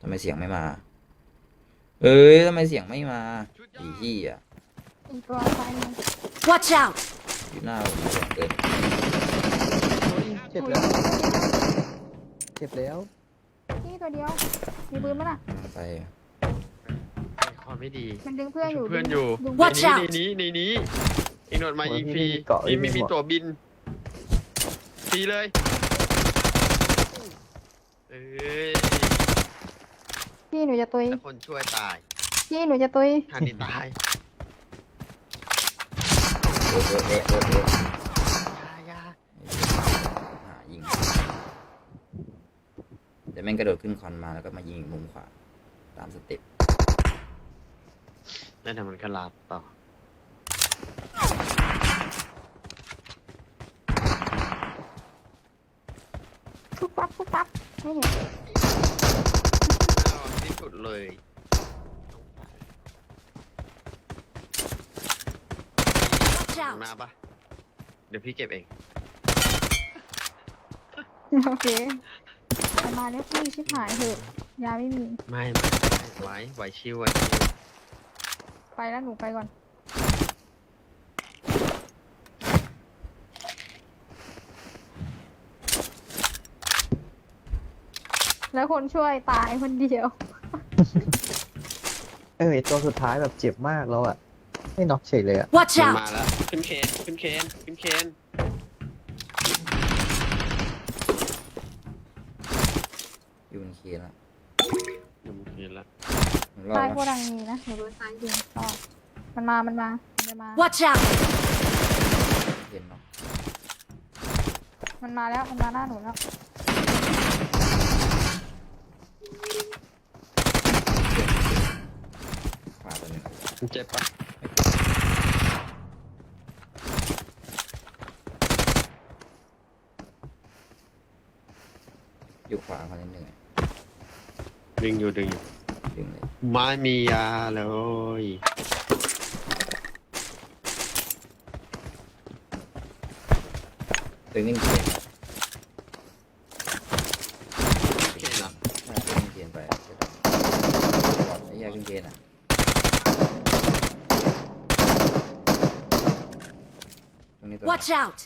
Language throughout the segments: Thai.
ทำไมเสียงไม่มา เอ้ยทำไมเสียงไม่มาไอีที่อะอีกตัวซ้ายมือ Watch out! อยู่หน้าผมเสียงเกินเจ็บแล้วเจ็บแล้วนี่ตัวเดียว มีปืนมั้ยน่ะ ไปคอไม่ดี มันดึงเพื่อนอยู่เพื่อนอยู่ดึง Watch ใน out นี้ในนี้อีกหนวดมาโอ้ยยิงฟรีนี่มีเกาะนี่ไม่ไม่มีมีหมวกตัวบินฟรีเลย เอ้ย พี่หนูจะตุย แต่คนช่วยตายพี่หนูจะตุยทันทีตายโอ้โหโอ้โหโอ้โหอยาอยาหายิงแต่แม่งกระโดดขึ้นคอนมาแล้วก็มายิงมุมขวาตามสเต็ปแล้วเดี๋ยวมันก็ลาบต่อปุ๊บปั๊บปุ๊บปั๊บไม่เห็นน่ารักที่สุด เลย Watch ข้าง out! หน้าปะเดี๋ยวพี่เก็บเอง โอเคเอามาแล้วพี่ชิบหายเถอะยาไม่มี ไม่ไม่ไม่ไหวไหวชิวไหวชิวไปแล้วหนูไปก่อน แล้วคนช่วยตายคนเดียว เออไอ้ตัวสุดท้ายแบบเจ็บมากแล้วอะไม่น็อกเฉยเลยอะ Watch มัน out! มาแล้วขึ้นเคนขึ้นเคนขึ้นเคนอยู่บนเคียนแล้วเดี๋ยวมันเคนละผมรอซ้ายดโคดังมีนะหนูดูซ้ายดีต่อมันมา มันมา มันจะมา Watch out! เคียนเนาะมันมาแล้ว มันมาหน้าหนูแล้ว ขวา ตัวหนึ่งมันเจ็บปะอยู่ขวาคนนิดหนึ่งอะดึงอยู่ดึงอยู่ดึงเลยไม่มียาเลยดึงขึ้นเคียนเคนเหรอใช่ดึงขึ้นเคียนไปอะไอ้เหี้ยขึ้นเคียนอะตรงนี้ตัว Watch out!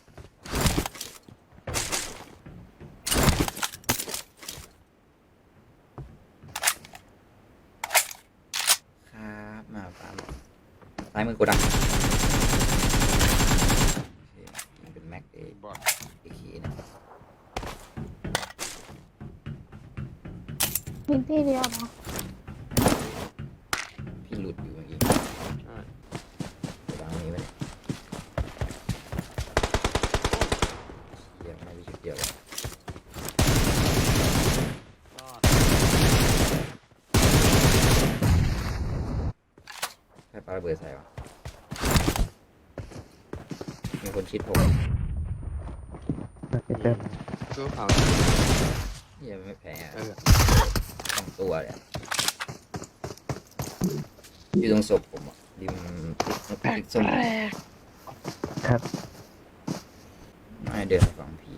ครับมาตามซ้ายมือกูดังโอเคยิงเป็นแม็กเอบอดเอคีนะมินตี้เดียวเหรอ พี่หลุดอยู่เมื่อกี้ ใช่ กูดังนี้ไว้เนี่ยเหี้ยไม่มีชุดเดียวเลย รอด ใครปาระเบิดใส่วะมีคนชิดผมไปเติมสู้เขาเหี้ยไม่แพ้อะเออสองตัวเลยอะอยู่ตรงศพผมอะริมติดส้มครับไม่เดินไปฟังผี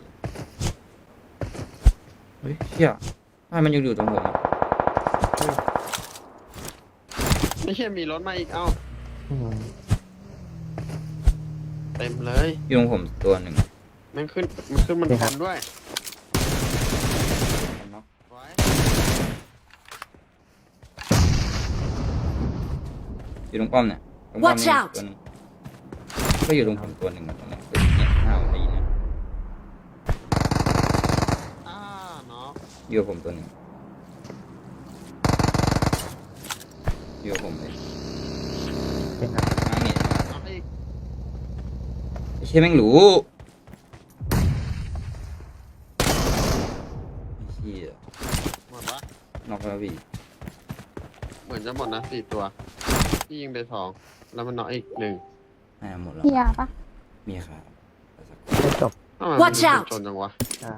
เฮ้ยเชี่ยไม่มันยังอยู่ตรงผมอะไม่ใช่มีรถมาอีกเอ้าอืม เต็มเลยอยู่ตรงผมตัวหนึ่งแม่งขึ้นมันขึ้นมันคนด้วยเนาะไว้อยู่ตรงป้อมเนี่ยตรงป้อม Watch นี่ out ตัวหนึงก็อยู่ตรงผมตัวหนึ่งอะตรงนั้นเนี่ยห้าวตีเนี่ยอ่าเนาะอยู่กับผมตัวหนึ่งอยู่กับผมเลย เป็นครับน้าเมียเอาอีกไอ้เชี่ยแม่งรู้ไอ้เชี่ยหมดวะนอกแล้วพี่เหมือนจะหมดนะสี่ตัว พี่ยิงไปสองแล้วมันเนาะอีกหนึ่งน่าหมดแล้วมียาปะมีครับไม่จบทำไม Watch มัน out จนจังวะอ่า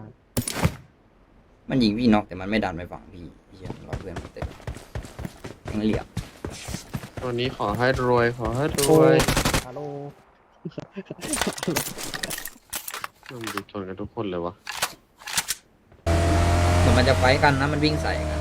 มันยิงพี่น็อกแต่มันไม่ดันไปฝั่งพี่ไอ้เชี่ยรอเพื่อนมาเตะยังเหลี่ยมตั วนี้ขอให้รวยขอให้รโอ้วยยฮัลโหลมันดูชนกันทุกคนเลยวะ เหมือนมันจะไฟท์กันนะ มันวิ่งใส่กัน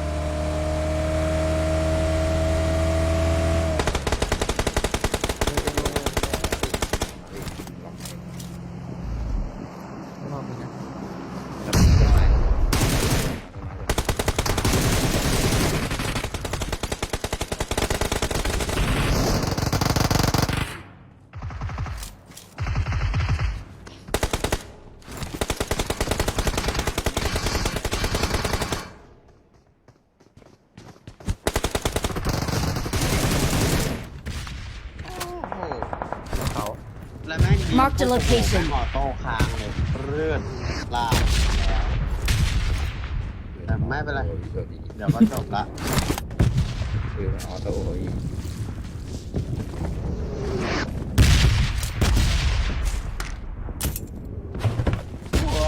Marked a location ออโต้ค้างเลยเรื่อนลากแล้วแต่ไม่เป็นไร เดี๋ยวก็จบละ คือมันออโต้อีก หัว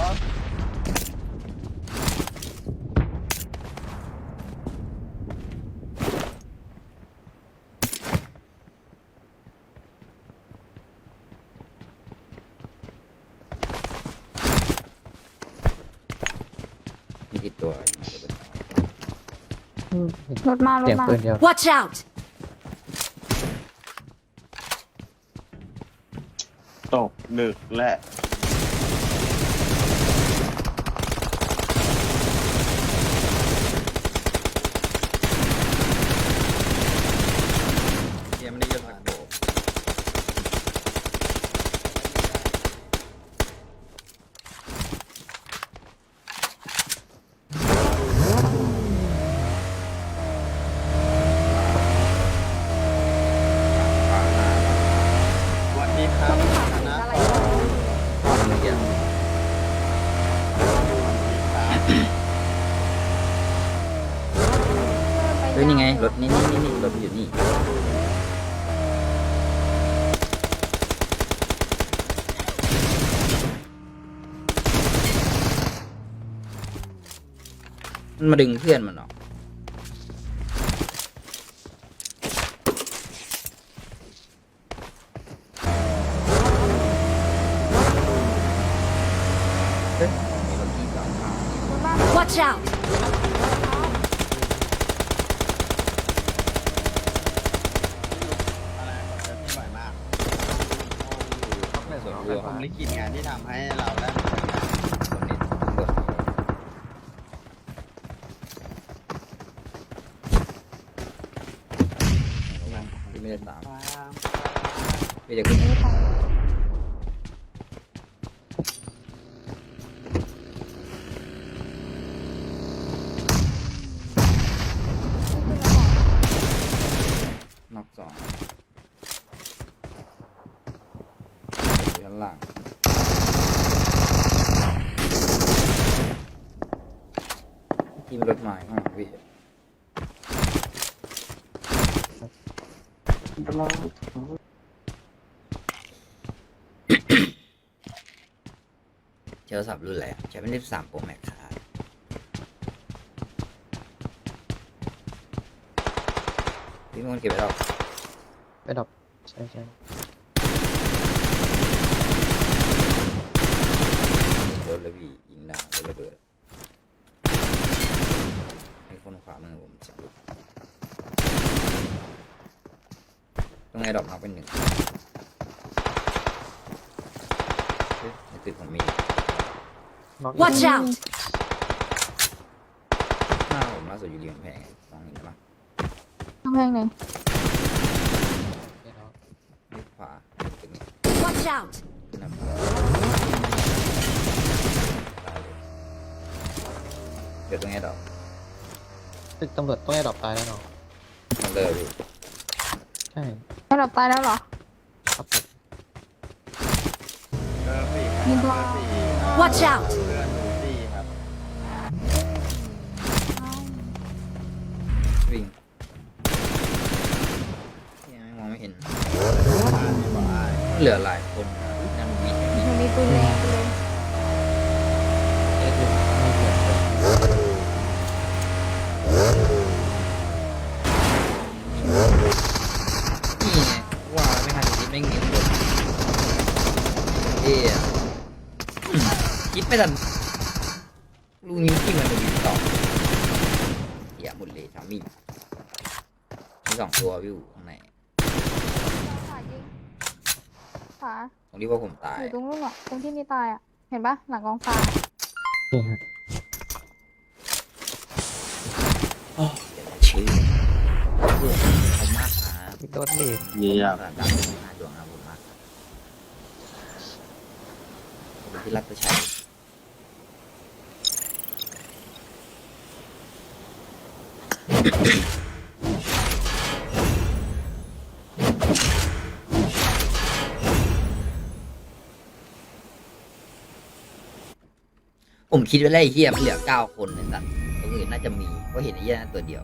มีกี่ตัว รถมารถเสียงมาปืนเดียว Watch out! ตกดึกและ เกมไม่ได้เยอะสักโบ สวัสดีครับนะ อะไร เมื่อกี้ เฮ้ยนี่ไง รถนี่นี่นี่รถมันอยู่นี่ มันมาดึงเพื่อนมันเหรอฮ้ยมีรถที่สองข้าง รถบ้าน Watch out! อะไรเกิดที่บ่อยมากไม่สนเป็เรืนอผมมาลิขิตงานที่ทำให้เราได้ตรวจพี่ไม่ได้ตามพี่จะขึ้นน็อกสองอยู่ด้าน ล่างที่มันรถไม้ข้างหลังพี่เจอสับรุ่นอะไรอะใช้เป็นสิบสามโปรแม็กครับ พี่เป็นคนเก็บไว้หรอกไปดรอปใช่ใช่ รถเลยพี่ยิงดาวรถระเบิดให้คนขวามือผมสรุป ตรงไอ้ดอกน็อกเป็นหนึ่งเฮ้ยในตึกผมมีน็อก Watch out! หน้าผมล่าสุดอยู่ริมกำแพงมองเห็นไหมกำแพงไหนนี่ขวาตึกนี้ Watch out! ขึ้นนำตายเลยเดี๋ยวตรงไอ้ดอกตึกตำรวจต้องให้ดรอปตายแล้วเนาะมันเลยพี่ใช่ให้เราตายแล้วเหรอ ครับผม เบอร์สี่มีเบตัวอร์สี่ Watch out! เพื่อนหนูสี่ครับวิ่งยังมองไม่เห็นอ่านไม่บอกอ่านเหลือหลายคนนะนั่นวิ่ง มันมีปืนแรงเลย เอ๊ะไม่เหลือเลย นี่ไงว่าไม่ทันคิดไม่เงี้ยหมดเอ๊ะอืมคิด ไม่ทันลูกนี้ที่มันจะมีต่อเสียหมดเลยทามิ่งมีสองตัววิวข้างในขวายิงขวาตรงที่ว่าผมตายอยู่ตรงนู้นอะตรงที่มีตายอะ เห็นปะหลังกองฟ้านี่ฮะเดี๋ยวชื่อเพื่อนเขามากนะมีตัวเล็กเยี่ยมดังหน้าดวงนะผมมากขอบคุณที่รักประชัย ผมคิดว่าไอ้เฮียมันเหลือเก้าคนเลยสัตว์ตัวอื่นน่าจะมีเพราะเห็นไอ้เหี้ย่ตัวเดียว